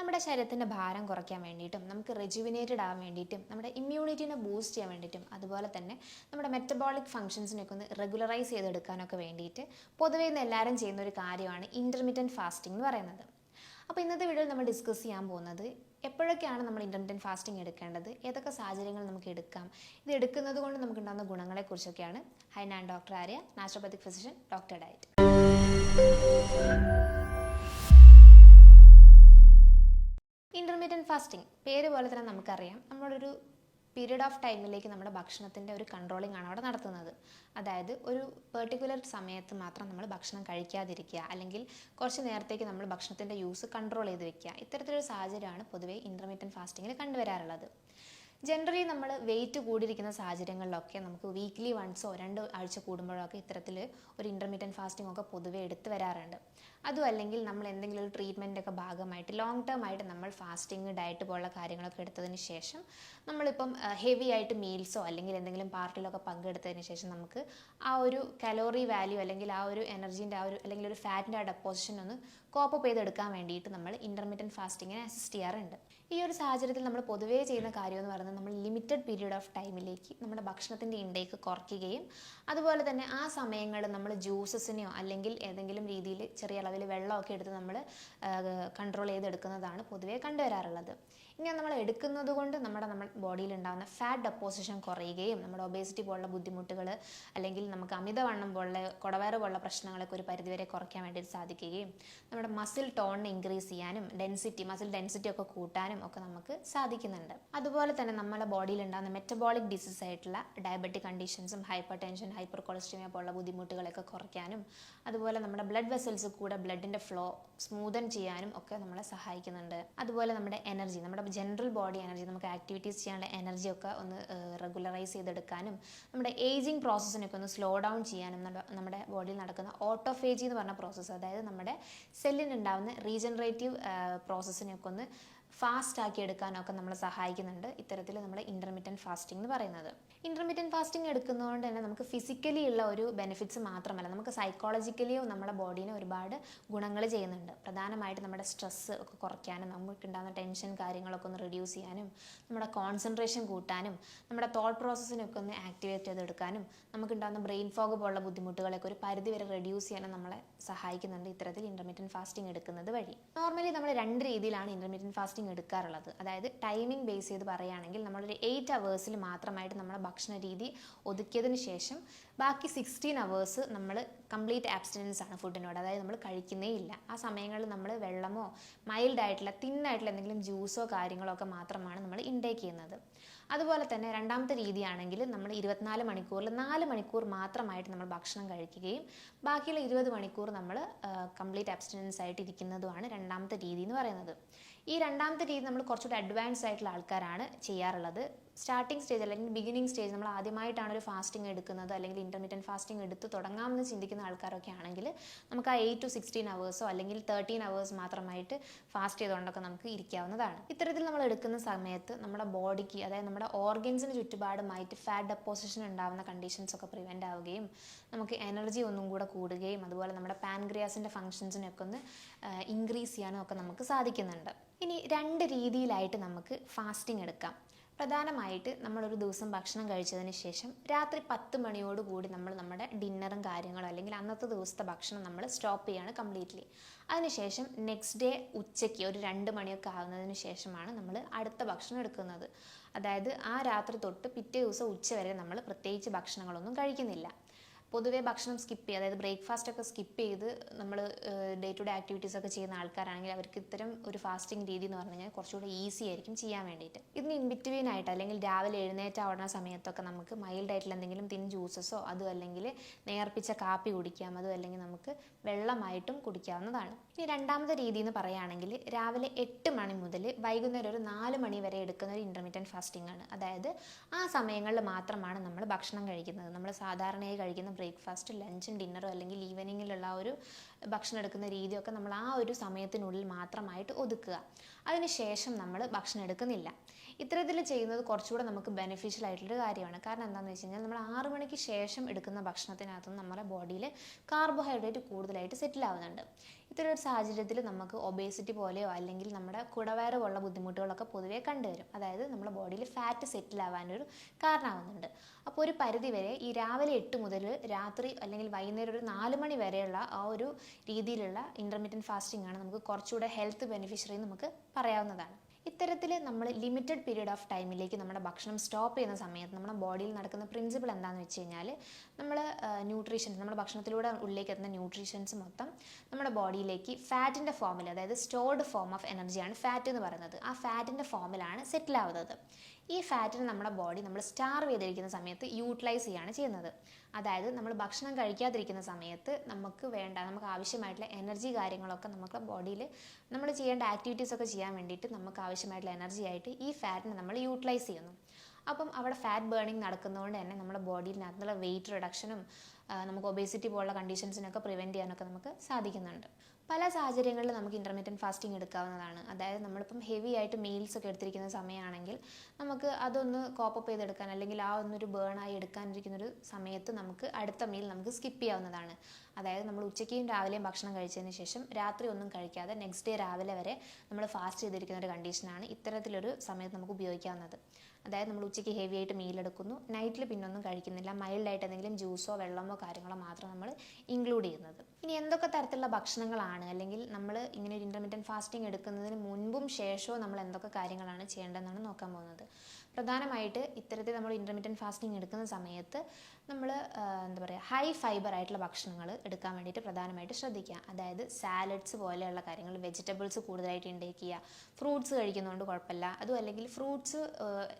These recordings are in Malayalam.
നമ്മുടെ ശരീരത്തിന്റെ ഭാരം കുറയ്ക്കാൻ വേണ്ടിയിട്ടും നമുക്ക് റെജുവിനേറ്റഡ് ആവാൻ വേണ്ടിയിട്ടും നമ്മുടെ ഇമ്മ്യൂണിറ്റിനെ ബൂസ്റ്റ് ചെയ്യാൻ വേണ്ടിയിട്ടും അതുപോലെ തന്നെ നമ്മുടെ മെറ്റബോളിക് ഫംഗ്ഷൻസിനൊക്കെ ഒന്ന് റെഗുലറൈസ് ചെയ്തെടുക്കാനൊക്കെ വേണ്ടിയിട്ട് പൊതുവേ ഇന്ന് എല്ലാവരും ചെയ്യുന്ന ഒരു കാര്യമാണ് ഇന്റർമീഡിയന്റ് ഫാസ്റ്റിംഗ് എന്ന് പറയുന്നത്. അപ്പോൾ ഇന്നത്തെ വീഡിയോയിൽ നമ്മൾ ഡിസ്കസ് ചെയ്യാൻ പോകുന്നത് എപ്പോഴൊക്കെയാണ് നമ്മൾ ഇന്റർമീഡിയന്റ് ഫാസ്റ്റിംഗ് എടുക്കേണ്ടത് ഏതൊക്കെ സാഹചര്യങ്ങൾ നമുക്ക് എടുക്കാം ഇത് എടുക്കുന്നത് കൊണ്ട് നമുക്കുണ്ടാകുന്ന ഗുണങ്ങളെക്കുറിച്ചൊക്കെയാണ് ഹൈ ഞാൻ doctor Arya naturopathic physician doctor diet. Intermittent fasting പേര് പോലെ തന്നെ നമുക്കറിയാം. നമ്മളൊരു പീരീഡ് ഓഫ് ടൈമിലേക്ക് നമ്മുടെ ഭക്ഷണത്തിന്റെ ഒരു കൺട്രോളിംഗ് ആണ് അവിടെ നടത്തുന്നത്. അതായത് ഒരു പെർട്ടിക്കുലർ സമയത്ത് മാത്രം നമ്മൾ ഭക്ഷണം കഴിക്കാതിരിക്കുക അല്ലെങ്കിൽ കുറച്ച് നേരത്തേക്ക് നമ്മൾ ഭക്ഷണത്തിന്റെ യൂസ് കൺട്രോൾ ചെയ്ത് വെക്കുക. ഇത്തരത്തിലൊരു സാഹചര്യമാണ് പൊതുവേ ഇന്റർമീഡിയൻ ഫാസ്റ്റിങ്ങിൽ കണ്ടുവരാറുള്ളത്. ജനറലി നമ്മൾ വെയിറ്റ് കൂടിയിരിക്കുന്ന സാഹചര്യങ്ങളിലൊക്കെ നമുക്ക് വീക്ക്ലി വൺസോ രണ്ട് ആഴ്ച കൂടുമ്പോഴൊക്കെ ഇത്തരത്തിൽ ഒരു ഇന്റർമീഡിയൻ ഫാസ്റ്റിംഗ് ഒക്കെ പൊതുവെ എടുത്തു വരാറുണ്ട്. അതും അല്ലെങ്കിൽ നമ്മൾ എന്തെങ്കിലും ഒരു ട്രീറ്റ്മെന്റൊക്കെ ഭാഗമായിട്ട് ലോങ് ടേം ആയിട്ട് നമ്മൾ ഫാസ്റ്റിംഗ് ഡയറ്റ് പോലുള്ള കാര്യങ്ങളൊക്കെ എടുത്തതിന് ശേഷം നമ്മളിപ്പം ഹെവി ആയിട്ട് മീൽസോ അല്ലെങ്കിൽ എന്തെങ്കിലും പാർട്ടിലൊക്കെ പങ്കെടുത്തതിന് ശേഷം നമുക്ക് ആ ഒരു കലോറി വാല്യൂ അല്ലെങ്കിൽ ആ ഒരു എനർജീന്റെ ആ ഒരു അല്ലെങ്കിൽ ഒരു ഫാറ്റിന്റെ ആ ഡെപ്പോസിഷൻ ഒന്ന് കോപ്പപ്പ് ചെയ്തെടുക്കാൻ വേണ്ടിയിട്ട് നമ്മൾ ഇന്റർമീഡിയൻ ഫാസ്റ്റിങ്ങിനെ അസിസ്റ്റ് ചെയ്യാറുണ്ട്. ഈ ഒരു സാഹചര്യത്തിൽ നമ്മൾ പൊതുവേ ചെയ്യുന്ന കാര്യം എന്ന് പറയുന്നത് നമ്മൾ ലിമിറ്റഡ് പീരീഡ് ഓഫ് ടൈമിലേക്ക് നമ്മുടെ ഭക്ഷണത്തിന്റെ ഇൻടേക്ക് കുറയ്ക്കുകയും അതുപോലെ തന്നെ ആ സമയങ്ങളിൽ നമ്മൾ ജ്യൂസസിനെയോ അല്ലെങ്കിൽ ഏതെങ്കിലും രീതിയിൽ ചെറിയ അളവിൽ വെള്ളമൊക്കെ എടുത്ത് നമ്മൾ കൺട്രോൾ ചെയ്തെടുക്കുന്നതാണ് പൊതുവേ കണ്ടുവരാറുള്ളത്. ഇനി നമ്മൾ എടുക്കുന്നത് കൊണ്ട് നമ്മുടെ നമ്മൾ ബോഡിയിൽ ഉണ്ടാകുന്ന ഫാറ്റ് ഡെപ്പോസിഷൻ കുറയുകയും നമ്മുടെ ഒബേസിറ്റി പോലുള്ള ബുദ്ധിമുട്ടുകൾ അല്ലെങ്കിൽ നമുക്ക് അമിതവണ്ണം പോലുള്ള കുടവയറ് പോലുള്ള പ്രശ്നങ്ങളൊക്കെ ഒരു പരിധിവരെ കുറയ്ക്കാൻ വേണ്ടിയിട്ട് സാധിക്കുകയും നമ്മുടെ മസിൽ ടോണിന് ഇൻക്രീസ് ചെയ്യാനും ഡെൻസിറ്റി മസിൽ ഡെൻസിറ്റി ഒക്കെ കൂട്ടാനും ഒക്കെ നമുക്ക് സാധിക്കുന്നുണ്ട്. അതുപോലെ തന്നെ നമ്മുടെ ബോഡിയിൽ ഉണ്ടാകുന്ന മെറ്റബോളിക് ഡിസീസ് ആയിട്ടുള്ള ഡയബറ്റിക് കണ്ടീഷൻസും ഹൈപ്പർ ടെൻഷൻ ഹൈപ്പർ കൊളസ്ട്രീമിയ പോലുള്ള ബുദ്ധിമുട്ടുകളൊക്കെ കുറയ്ക്കാനും അതുപോലെ നമ്മുടെ ബ്ലഡ് വെസൽസ് കൂടെ ബ്ലഡിന്റെ ഫ്ലോ സ്മൂതൻ ചെയ്യാനും ഒക്കെ നമ്മളെ സഹായിക്കുന്നുണ്ട്. അതുപോലെ നമ്മുടെ എനർജി നമ്മുടെ ജനറൽ ബോഡി എനർജി നമുക്ക് ആക്ടിവിറ്റീസ് ചെയ്യാനുള്ള എനർജി ഒക്കെ ഒന്ന് റെഗുലറൈസ് ചെയ്തെടുക്കാനും നമ്മുടെ ഏജിങ് പ്രോസസ്സിനൊക്കെ ഒന്ന് സ്ലോ ഡൗൺ ചെയ്യാനും നമ്മുടെ നമ്മുടെ ബോഡിയിൽ നടക്കുന്ന ഓട്ടോഫേജി എന്ന് പറഞ്ഞ പ്രോസസ്സ് അതായത് നമ്മുടെ സെല്ലിനുണ്ടാവുന്ന റീജനറേറ്റീവ് പ്രോസസ്സിനെയൊക്കെ ഒന്ന് ഫാസ്റ്റ് ആക്കി എടുക്കാനൊക്കെ നമ്മളെ സഹായിക്കുന്നുണ്ട്. ഇത്തരത്തിൽ നമ്മുടെ ഇന്റർമീഡിയന്റ് ഫാസ്റ്റിംഗ് എന്ന് പറയുന്നത്. ഇന്റർമീഡിയന്റ് ഫാസ്റ്റിംഗ് എടുക്കുന്നതുകൊണ്ട് തന്നെ നമുക്ക് ഫിസിക്കലി ഉള്ള ഒരു ബെനിഫിറ്റ്സ് മാത്രമല്ല നമുക്ക് സൈക്കോളജിക്കലിയോ നമ്മുടെ ബോഡീനെ ഒരുപാട് ഗുണങ്ങൾ ചെയ്യുന്നുണ്ട്. പ്രധാനമായിട്ട് നമ്മുടെ സ്ട്രെസ്സ് ഒക്കെ കുറയ്ക്കാനും നമുക്കുണ്ടാകുന്ന ടെൻഷൻ കാര്യങ്ങളൊക്കെ ഒന്ന് റിഡ്യൂസ് ചെയ്യാനും നമ്മുടെ കോൺസെൻട്രേഷൻ കൂട്ടാനും നമ്മുടെ തോട്ട് പ്രോസസ്സിനൊക്കെ ഒന്ന് ആക്ടിവേറ്റ് ചെയ്തെടുക്കാനും നമുക്കുണ്ടാകുന്ന ബ്രെയിൻ ഫോഗ് പോലുള്ള ബുദ്ധിമുട്ടുകളൊക്കെ ഒരു പരിധി വരെ റെഡ്യൂസ് ചെയ്യാനും നമ്മളെ സഹായിക്കുന്നുണ്ട് ഇത്തരത്തിൽ ഇന്റർമീഡിയന്റ് ഫാസ്റ്റിംഗ് എടുക്കുന്നത് വഴി. നോർമലി നമ്മൾ രണ്ട് രീതിയിലാണ് ഇന്റർമീഡിയന്റ് ഫാസ്റ്റിംഗ് എടുക്കാറുള്ളത്. അതായത് ടൈമിംഗ് ബേസ് ചെയ്ത് പറയുകയാണെങ്കിൽ നമ്മളൊരു എയ്റ്റ് അവേഴ്സിൽ മാത്രമായിട്ട് നമ്മുടെ ഭക്ഷണ രീതി ഒതുക്കിയതിന് ശേഷം ബാക്കി സിക്സ്റ്റീൻ അവേഴ്സ് നമ്മൾ കംപ്ലീറ്റ് ആബ്സ്റ്റിനൻസ് ആണ് ഫുഡിനോട് അതായത് നമ്മൾ കഴിക്കുന്നേ ഇല്ല. ആ സമയങ്ങളിൽ നമ്മൾ വെള്ളമോ മൈൽഡ് ആയിട്ടുള്ള തിന്നായിട്ടുള്ള എന്തെങ്കിലും ജ്യൂസോ കാര്യങ്ങളോ ഒക്കെ മാത്രമാണ് നമ്മൾ ഇൻടേക്ക് ചെയ്യുന്നത്. അതുപോലെ തന്നെ രണ്ടാമത്തെ രീതിയാണെങ്കിൽ നമ്മൾ ഇരുപത്തിനാല് മണിക്കൂറിൽ നാല് മണിക്കൂർ മാത്രമായിട്ട് നമ്മൾ ഭക്ഷണം കഴിക്കുകയും ബാക്കിയുള്ള ഇരുപത് മണിക്കൂർ നമ്മൾ കംപ്ലീറ്റ് ആബ്സ്റ്റിനൻസ് ആയിട്ട് ഇരിക്കുന്നതുമാണ് രണ്ടാമത്തെ രീതി എന്ന് പറയുന്നത്. ഈ രണ്ടാമത്തെ രീതി നമ്മൾ കുറച്ചുകൂടി അഡ്വാൻസ് ആയിട്ടുള്ള ആൾക്കാരാണ് ചെയ്യാറുള്ളത്. സ്റ്റാർട്ടിംഗ് സ്റ്റേജ് അല്ലെങ്കിൽ ബിഗിനിങ് സ്റ്റേജ് നമ്മൾ ആദ്യമായിട്ടാണ് ഒരു ഫാസ്റ്റിംഗ് എടുക്കുന്നത് അല്ലെങ്കിൽ ഇന്റർമീഡിയന്റ് ഫാസ്റ്റിംഗ് എടുത്ത് തുടങ്ങാമെന്ന് ചിന്തിക്കുന്ന ആൾക്കാരൊക്കെ ആണെങ്കിൽ നമുക്ക് ആ എയ്റ്റ് ടു സിക്സ്റ്റീൻ അവേഴ്സോ അല്ലെങ്കിൽ തേർട്ടീൻ അവേഴ്സ് മാത്രമായിട്ട് ഫാസ്റ്റ് ചെയ്തുകൊണ്ടൊക്കെ നമുക്ക് ഇരിക്കാവുന്നതാണ്. ഇത്തരത്തിൽ നമ്മൾ എടുക്കുന്ന സമയത്ത് നമ്മുടെ ബോഡിക്ക് അതായത് നമ്മുടെ ഓർഗൻസിന് ചുറ്റുപാടുമായിട്ട് ഫാറ്റ് ഡെപ്പോസിഷൻ ഉണ്ടാകുന്ന കണ്ടീഷൻസ് ഒക്കെ പ്രിവെന്റ് ആവുകയും നമുക്ക് എനർജി ഒന്നും കൂടെ കൂടുകയും അതുപോലെ നമ്മുടെ പാൻഗ്രിയാസിന്റെ ഫങ്ഷൻസിനൊക്കെ ഒന്ന് ഇൻക്രീസ് ചെയ്യാനും ഒക്കെ നമുക്ക് സാധിക്കുന്നുണ്ട്. ഇനി രണ്ട് രീതിയിലായിട്ട് നമുക്ക് ഫാസ്റ്റിംഗ് എടുക്കാം. പ്രധാനമായിട്ട് നമ്മളൊരു ദിവസം ഭക്ഷണം കഴിച്ചതിന് ശേഷം രാത്രി പത്ത് മണിയോട് കൂടി നമ്മൾ നമ്മുടെ ഡിന്നറും കാര്യങ്ങളും അല്ലെങ്കിൽ അന്നത്തെ ദിവസത്തെ ഭക്ഷണം നമ്മൾ സ്റ്റോപ്പ് ചെയ്യാണ് കംപ്ലീറ്റ്ലി. അതിനുശേഷം നെക്സ്റ്റ് ഡേ ഉച്ചയ്ക്ക് ഒരു രണ്ട് മണിയൊക്കെ ആകുന്നതിന് ശേഷമാണ് നമ്മൾ അടുത്ത ഭക്ഷണം എടുക്കുന്നത്. അതായത് ആ രാത്രി തൊട്ട് പിറ്റേ ദിവസം ഉച്ച വരെ നമ്മൾ പ്രത്യേകിച്ച് ഭക്ഷണങ്ങളൊന്നും കഴിക്കുന്നില്ല. പൊതുവേ ഭക്ഷണം സ്കിപ്പ് ചെയ്യുക അതായത് ബ്രേക്ക്ഫാസ്റ്റ് ഒക്കെ സ്കിപ്പ് ചെയ്ത് നമ്മൾ ഡേ ടു ഡേ ആക്ടിവിറ്റീസ് ഒക്കെ ചെയ്യുന്ന ആൾക്കാരാണെങ്കിൽ അവർക്ക് ഇത്തരം ഒരു ഫാസ്റ്റിംഗ് രീതി എന്ന് പറഞ്ഞു കഴിഞ്ഞാൽ കുറച്ചുകൂടി ഈസി ആയിരിക്കും ചെയ്യാൻ വേണ്ടിയിട്ട്. ഇതിന് ഇൻ ബിറ്റ്വീൻ ആയിട്ട് അല്ലെങ്കിൽ രാവിലെ എഴുന്നേറ്റ് ആവുന്ന സമയത്തൊക്കെ നമുക്ക് മൈൽഡ് ആയിട്ടുള്ള എന്തെങ്കിലും തിൻ ജ്യൂസസോ അതും അല്ലെങ്കിൽ നേർപ്പിച്ച കാപ്പി കുടിക്കാം അതും അല്ലെങ്കിൽ നമുക്ക് വെള്ളമായിട്ടും കുടിക്കാവുന്നതാണ്. ഇനി രണ്ടാമത്തെ രീതി എന്ന് പറയുകയാണെങ്കിൽ രാവിലെ എട്ട് മണി മുതൽ വൈകുന്നേരം ഒരു നാല് മണി വരെ എടുക്കുന്ന ഒരു ഇന്റർമീഡിയന്റ് ഫാസ്റ്റിംഗ് ആണ്. അതായത് ആ സമയങ്ങളിൽ മാത്രമാണ് നമ്മൾ ഭക്ഷണം കഴിക്കുന്നത്. നമ്മൾ സാധാരണയായി കഴിക്കുന്ന ബ്രേക്ക്ഫാസ്റ്റ് ലഞ്ചും ഡിന്നറും അല്ലെങ്കിൽ ഈവനിങ്ങിലുള്ള ഒരു ഭക്ഷണം എടുക്കുന്ന രീതിയൊക്കെ നമ്മൾ ആ ഒരു സമയത്തിനുള്ളിൽ മാത്രമായിട്ട് ഒതുക്കുക. അതിനുശേഷം നമ്മൾ ഭക്ഷണം എടുക്കുന്നില്ല. ഇത്തരത്തിൽ ചെയ്യുന്നത് കുറച്ചുകൂടെ നമുക്ക് ബെനിഫിഷ്യൽ ആയിട്ടുള്ള കാര്യമാണ്. കാരണം എന്താണെന്ന് വെച്ച് കഴിഞ്ഞാൽ നമ്മൾ ആറ് മണിക്ക് ശേഷം എടുക്കുന്ന ഭക്ഷണത്തിനകത്തും നമ്മുടെ ബോഡിയിൽ കാർബോഹൈഡ്രേറ്റ് കൂടുതലായിട്ട് സെറ്റിൽ ആവുന്നുണ്ട്. ഇത്തരം ഒരു സാഹചര്യത്തിൽ നമുക്ക് ഒബേസിറ്റി പോലെയോ അല്ലെങ്കിൽ നമ്മുടെ കുടവയറ് പോലുള്ള ബുദ്ധിമുട്ടുകളൊക്കെ പൊതുവേ കണ്ടുവരും. അതായത് നമ്മുടെ ബോഡിയിൽ ഫാറ്റ് സെറ്റിൽ ആവാനൊരു കാരണമാവുന്നുണ്ട്. അപ്പോൾ ഒരു പരിധി വരെ ഈ രാവിലെ എട്ട് മുതൽ രാത്രി അല്ലെങ്കിൽ വൈകുന്നേരം ഒരു നാല് മണി വരെയുള്ള ആ ഒരു രീതിയിലുള്ള ഇന്റർമീഡിയറ്റ് ഫാസ്റ്റിംഗ് ആണ് നമുക്ക് കുറച്ചുകൂടെ ഹെൽത്ത് ബെനിഫിഷ്യറി നമുക്ക് പറയാവുന്നതാണ്. ഇത്തരത്തിൽ നമ്മൾ ലിമിറ്റഡ് പീരീഡ് ഓഫ് ടൈമിലേക്ക് നമ്മുടെ ഭക്ഷണം സ്റ്റോപ്പ് ചെയ്യുന്ന സമയത്ത് നമ്മുടെ ബോഡിയിൽ നടക്കുന്ന പ്രിൻസിപ്പിൾ എന്താണെന്ന് വെച്ച് കഴിഞ്ഞാൽ നമ്മൾ ന്യൂട്രീഷൻസ് നമ്മുടെ ഭക്ഷണത്തിലൂടെ ഉള്ളിലേക്ക് എത്തുന്ന ന്യൂട്രീഷൻസ് മൊത്തം നമ്മുടെ ബോഡിയിലേക്ക് ഫാറ്റിന്റെ ഫോമിൽ അതായത് സ്റ്റോർഡ് ഫോം ഓഫ് എനർജിയാണ് ഫാറ്റ് എന്ന് പറയുന്നത്. ആ ഫാറ്റിന്റെ ഫോമിലാണ് സെറ്റിൽ ആവുന്നത്. ഈ ഫാറ്റിനെ നമ്മുടെ ബോഡി നമ്മൾ സ്റ്റാർവ് ചെയ്തിരിക്കുന്ന സമയത്ത് യൂട്ടിലൈസ് ചെയ്യുകയാണ് ചെയ്യുന്നത്. അതായത് നമ്മൾ ഭക്ഷണം കഴിക്കാതിരിക്കുന്ന സമയത്ത് നമുക്ക് വേണ്ട നമുക്ക് ആവശ്യമായിട്ടുള്ള എനർജി കാര്യങ്ങളൊക്കെ നമുക്ക് ബോഡിയിൽ നമ്മൾ ചെയ്യേണ്ട ആക്ടിവിറ്റീസ് ഒക്കെ ചെയ്യാൻ വേണ്ടിയിട്ട് നമുക്ക് ആവശ്യമായിട്ടുള്ള എനർജി ആയിട്ട് ഈ ഫാറ്റിനെ നമ്മൾ യൂട്ടിലൈസ് ചെയ്യുന്നു. അപ്പം അവിടെ ഫാറ്റ് ബേണിംഗ് നടക്കുന്നതുകൊണ്ട് തന്നെ നമ്മുടെ ബോഡിയിനകത്തുള്ള വെയിറ്റ് റിഡക്ഷനും നമുക്ക് ഒബേസിറ്റി പോലുള്ള കണ്ടീഷൻസിനൊക്കെ പ്രിവെന്റ് ചെയ്യാനൊക്കെ നമുക്ക് സാധിക്കുന്നുണ്ട്. പല സാഹചര്യങ്ങളിൽ നമുക്ക് ഇന്റർമീഡിയറ്റ് ഫാസ്റ്റിംഗ് എടുക്കാവുന്നതാണ്. അതായത് നമ്മളിപ്പം ഹെവി ആയിട്ട് മീൽസ് ഒക്കെ എടുത്തിരിക്കുന്ന സമയമാണെങ്കിൽ നമുക്ക് അതൊന്ന് കോപ്പപ്പ് ചെയ്തെടുക്കാൻ അല്ലെങ്കിൽ ആ ഒന്നൊരു ബേണായി എടുക്കാനിരിക്കുന്നൊരു സമയത്ത് നമുക്ക് അടുത്ത മീൽ നമുക്ക് സ്കിപ്പ് ചെയ്യാവുന്നതാണ്. അതായത് നമ്മൾ ഉച്ചയ്ക്കും രാവിലെയും ഭക്ഷണം കഴിച്ചതിന് ശേഷം രാത്രി ഒന്നും കഴിക്കാതെ നെക്സ്റ്റ് ഡേ രാവിലെ വരെ നമ്മൾ ഫാസ്റ്റ് ചെയ്തിരിക്കുന്ന ഒരു കണ്ടീഷനാണ് ഇത്തരത്തിലൊരു സമയത്ത് നമുക്ക് ഉപയോഗിക്കാവുന്നത്. അതായത് നമ്മൾ ഉച്ചയ്ക്ക് ഹെവി ആയിട്ട് മീൽ എടുക്കുന്നു. നൈറ്റിൽ പിന്നെ ഒന്നും കഴിക്കുന്നില്ല. മൈൽഡായിട്ട് എന്തെങ്കിലും ജ്യൂസോ വെള്ളമോ കാര്യങ്ങളോ മാത്രം നമ്മൾ ഇൻക്ലൂഡ് ചെയ്യുന്നത്. ഇനി എന്തൊക്കെ തരത്തിലുള്ള ഭക്ഷണങ്ങളാണ്? അല്ലെങ്കിൽ നമ്മൾ ഇങ്ങനെ ഒരു ഇന്റർമീഡിയറ്റ് ഫാസ്റ്റിംഗ് എടുക്കുന്നതിന് മുൻപും ശേഷവും നമ്മൾ എന്തൊക്കെ കാര്യങ്ങളാണ് ചെയ്യേണ്ടതെന്നാണ് നോക്കാൻ പോകുന്നത്. പ്രധാനമായിട്ട് ഇത്തരത്തിൽ നമ്മൾ ഇന്റർമീഡിയറ്റ് ഫാസ്റ്റിംഗ് എടുക്കുന്ന സമയത്ത് നമ്മൾ എന്താ പറയുക ഹൈ ഫൈബർ ആയിട്ടുള്ള ഭക്ഷണങ്ങൾ എടുക്കാൻ വേണ്ടിയിട്ട് പ്രധാനമായിട്ട് ശ്രദ്ധിക്കുക. അതായത് സാലഡ്സ് പോലെയുള്ള കാര്യങ്ങൾ വെജിറ്റബിൾസ് കൂടുതലായിട്ട് ഇൻടേക്ക് ചെയ്യുക. ഫ്രൂട്ട്സ് കഴിക്കുന്നതുകൊണ്ട് കുഴപ്പമില്ല. അതും അല്ലെങ്കിൽ ഫ്രൂട്ട്സ്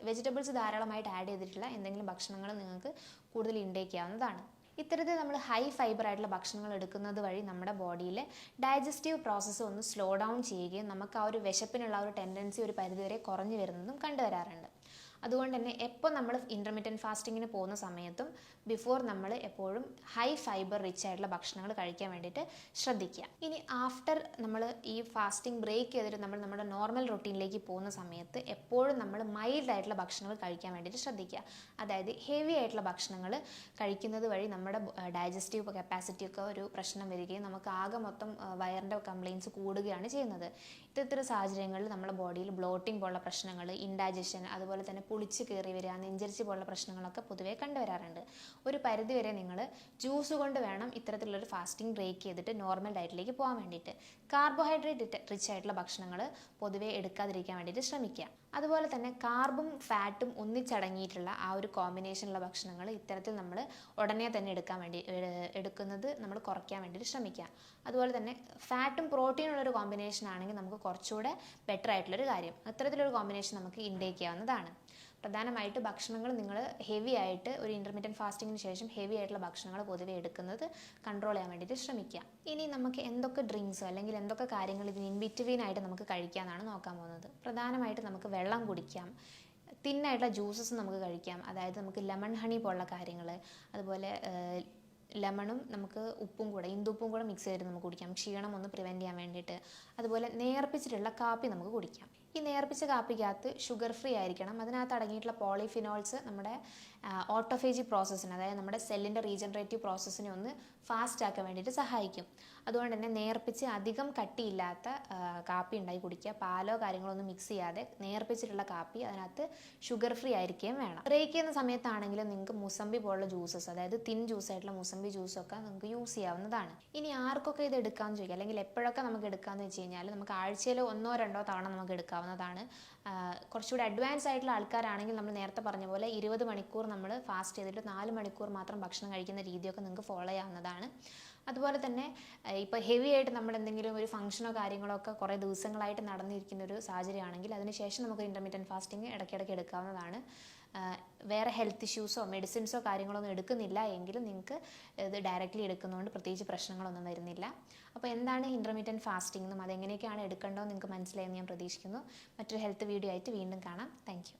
വെജിറ്റബിൾസ് ധാരാളമായിട്ട് ആഡ് ചെയ്തിട്ടുള്ള എന്തെങ്കിലും ഭക്ഷണങ്ങൾ നിങ്ങൾക്ക് കൂടുതൽ ഇൻടേക്ക് ചെയ്യാവുന്നതാണ്. ഇത്തരത്തിൽ നമ്മൾ ഹൈ ഫൈബർ ആയിട്ടുള്ള ഭക്ഷണങ്ങൾ എടുക്കുന്നത് വഴി നമ്മുടെ ബോഡിയിലെ ഡൈജസ്റ്റീവ് പ്രോസസ്സ് ഒന്ന് സ്ലോ ഡൗൺ ചെയ്യുകയും നമുക്ക് ആ ഒരു വിശപ്പിനുള്ള ഒരു ടെൻഡൻസി ഒരു പരിധിവരെ കുറഞ്ഞു വരുന്നതും കണ്ടുവരാറുണ്ട്. അതുകൊണ്ട് തന്നെ എപ്പോൾ നമ്മൾ ഇന്റർമീഡിയൻ ഫാസ്റ്റിങ്ങിന് പോകുന്ന സമയത്തും ബിഫോർ നമ്മൾ എപ്പോഴും ഹൈ ഫൈബർ റിച്ച് ആയിട്ടുള്ള ഭക്ഷണങ്ങൾ കഴിക്കാൻ വേണ്ടിയിട്ട് ശ്രദ്ധിക്കുക. ഇനി ആഫ്റ്റർ നമ്മൾ ഈ ഫാസ്റ്റിംഗ് ബ്രേക്ക് ചെയ്തിട്ട് നമ്മൾ നമ്മുടെ നോർമൽ റൊട്ടീനിലേക്ക് പോകുന്ന സമയത്ത് എപ്പോഴും നമ്മൾ മൈൽഡ് ആയിട്ടുള്ള ഭക്ഷണങ്ങൾ കഴിക്കാൻ വേണ്ടിയിട്ട് ശ്രദ്ധിക്കുക. അതായത് ഹെവി ആയിട്ടുള്ള ഭക്ഷണങ്ങൾ കഴിക്കുന്നത് വഴി നമ്മുടെ ഡൈജസ്റ്റീവ് കപ്പാസിറ്റി ഒക്കെ ഒരു പ്രശ്നം വരികയും നമുക്ക് ആകെ മൊത്തം വയറിന്റെ കംപ്ലയിൻസ് കൂടുകയാണ് ചെയ്യുന്നത്. ഇത്തരത്തിലുള്ള സാഹചര്യങ്ങളിൽ നമ്മുടെ ബോഡിയിൽ ബ്ലോട്ടിംഗ് പോലുള്ള പ്രശ്നങ്ങൾ ഇൻഡൈജഷൻ അതുപോലെ തന്നെ പുളിച്ച് കയറി വരിക നെഞ്ചരിച്ച് പോലുള്ള പ്രശ്നങ്ങളൊക്കെ പൊതുവേ കണ്ടുവരാറുണ്ട്. ഒരു പരിധി വരെ നിങ്ങൾ ജ്യൂസ് കൊണ്ട് വേണം ഇത്തരത്തിലുള്ളൊരു ഫാസ്റ്റിംഗ് ബ്രേക്ക് ചെയ്തിട്ട് നോർമൽ ഡയറ്റിലേക്ക് പോകാൻ വേണ്ടിയിട്ട്. കാർബോഹൈഡ്രേറ്റ് റിച്ച് ആയിട്ടുള്ള ഭക്ഷണങ്ങൾ പൊതുവേ എടുക്കാതിരിക്കാൻ വേണ്ടിയിട്ട് ശ്രമിക്കുക. അതുപോലെ തന്നെ കാർബും ഫാറ്റും ഒന്നിച്ചടങ്ങിയിട്ടുള്ള ആ ഒരു കോമ്പിനേഷനുള്ള ഭക്ഷണങ്ങൾ ഇത്തരത്തിൽ നമ്മൾ ഉടനെ തന്നെ എടുക്കാൻ വേണ്ടി എടുക്കുന്നത് നമ്മൾ കുറയ്ക്കാൻ വേണ്ടി ശ്രമിക്കുക. അതുപോലെ തന്നെ ഫാറ്റും പ്രോട്ടീനും ഉള്ളൊരു കോമ്പിനേഷൻ ആണെങ്കിൽ നമുക്ക് കുറച്ചുകൂടെ ബെറ്റർ ആയിട്ടുള്ളൊരു കാര്യം. അത്തരത്തിലൊരു കോമ്പിനേഷൻ നമുക്ക് ഇൻടേക്ക് ചെയ്യാവുന്നതാണ്. പ്രധാനമായിട്ട് ഭക്ഷണങ്ങൾ നിങ്ങൾ ഹെവി ആയിട്ട് ഒരു ഇന്റർമീഡിയറ്റ് ഫാസ്റ്റിങ്ങിന് ശേഷം ഹെവി ആയിട്ടുള്ള ഭക്ഷണങ്ങൾ പൊതുവെ എടുക്കുന്നത് കൺട്രോൾ ചെയ്യാൻ വേണ്ടിയിട്ട് ശ്രമിക്കുക. ഇനി നമുക്ക് എന്തൊക്കെ ഡ്രിങ്ക്സ് അല്ലെങ്കിൽ എന്തൊക്കെ കാര്യങ്ങൾ ഇതിന് ഇൻ ബിറ്റ്വീൻ ആയിട്ട് നമുക്ക് കഴിക്കാമെന്നാണ് നോക്കാൻ പോകുന്നത്. പ്രധാനമായിട്ട് നമുക്ക് വെള്ളം കുടിക്കാം തിന്നായിട്ടുള്ള ജ്യൂസസ് നമുക്ക് കഴിക്കാം അതായത് നമുക്ക് ലെമൺ ഹണി പോലുള്ള കാര്യങ്ങൾ അതുപോലെ ലെമണും നമുക്ക് ഉപ്പും കൂടെ ഇന്ദുപ്പും കൂടെ മിക്സ് ചെയ്തിട്ട് നമുക്ക് കുടിക്കാം ക്ഷീണം ഒന്ന് പ്രിവെന്റ് ചെയ്യാൻ വേണ്ടിയിട്ട്. അതുപോലെ നേർപ്പിച്ചിട്ടുള്ള കാപ്പി നമുക്ക് കുടിക്കാം. ഈ നേർപ്പിച്ച കാപ്പിക്കകത്ത് ഷുഗർ ഫ്രീ ആയിരിക്കണം. അതിനകത്ത് അടങ്ങിയിട്ടുള്ള പോളിഫിനോൾസ് നമ്മുടെ ഓട്ടോഫേജി പ്രോസസ്സിന് അതായത് നമ്മുടെ സെല്ലിന്റെ റീജനറേറ്റീവ് പ്രോസസ്സിനെ ഒന്ന് ഫാസ്റ്റ് ആക്കാൻ വേണ്ടിയിട്ട് സഹായിക്കും. അതുകൊണ്ട് തന്നെ നേർപ്പിച്ച് അധികം കട്ടിയില്ലാത്ത കാപ്പി ഉണ്ടാക്കി കുടിക്കുക. പാലോ കാര്യങ്ങളോ ഒന്നും മിക്സ് ചെയ്യാതെ നേർപ്പിച്ചിട്ടുള്ള കാപ്പി അതിനകത്ത് ഷുഗർ ഫ്രീ ആയിരിക്കുകയും വേണം. ബ്രേക്ക് ചെയ്യുന്ന സമയത്താണെങ്കിലും നിങ്ങൾക്ക് മുസമ്പി പോലുള്ള ജ്യൂസസ് അതായത് തിൻ ജ്യൂസ് ആയിട്ടുള്ള മുസമ്പി ജ്യൂസൊക്കെ നിങ്ങൾക്ക് യൂസ് ചെയ്യാവുന്നതാണ്. ഇനി ആർക്കൊക്കെ ഇത് എടുക്കാമെന്ന് ചോദിക്കുക? അല്ലെങ്കിൽ എപ്പോഴൊക്കെ നമുക്ക് എടുക്കാമെന്ന് വെച്ച് കഴിഞ്ഞാൽ നമുക്ക് ആഴ്ചയിൽ ഒന്നോ രണ്ടോ തവണ നമുക്ക് എടുക്കാവുന്നതാണ് കുറച്ചുകൂടി അഡ്വാൻസ് ആയിട്ടുള്ള ആൾക്കാരാണെങ്കിൽ നമ്മൾ നേരത്തെ പറഞ്ഞ പോലെ ഇരുപത് മണിക്കൂർ നമ്മൾ ഫാസ്റ്റ് ചെയ്തിട്ട് നാല് മണിക്കൂർ മാത്രം ഭക്ഷണം കഴിക്കുന്ന രീതിയൊക്കെ നിങ്ങൾക്ക് ഫോളോ ചെയ്യാവുന്നതാണ്. അതുപോലെ തന്നെ ഇപ്പോൾ ഹെവി ആയിട്ട് നമ്മൾ എന്തെങ്കിലും ഒരു ഫംഗ്ഷനോ കാര്യങ്ങളോ ഒക്കെ കുറേ ദിവസങ്ങളായിട്ട് നടന്നിരിക്കുന്ന ഒരു സാഹചര്യമാണെങ്കിൽ അതിനുശേഷം നമുക്ക് ഇന്റർമീഡിയൻ ഫാസ്റ്റിംഗ് ഇടയ്ക്കിടയ്ക്ക് എടുക്കാവുന്നതാണ്. വേറെ ഹെൽത്ത് ഇഷ്യൂസോ മെഡിസിൻസോ കാര്യങ്ങളോ ഒന്നും എടുക്കുന്നില്ല. എങ്കിലും നിങ്ങൾക്ക് ഇത് ഡയറക്റ്റ്ലി എടുക്കുന്നതുകൊണ്ട് പ്രത്യേകിച്ച് പ്രശ്നങ്ങളൊന്നും വരുന്നില്ല. അപ്പോൾ എന്താണ് ഇന്റർമീഡിയറ്റ് ഫാസ്റ്റിംഗ് എന്നും അതെങ്ങനെയൊക്കെയാണ് എടുക്കേണ്ടതെന്ന് നിങ്ങൾക്ക് മനസ്സിലായെന്ന് ഞാൻ പ്രതീക്ഷിക്കുന്നു. മറ്റൊരു ഹെൽത്ത് വീഡിയോ ആയിട്ട് വീണ്ടും കാണാം. താങ്ക്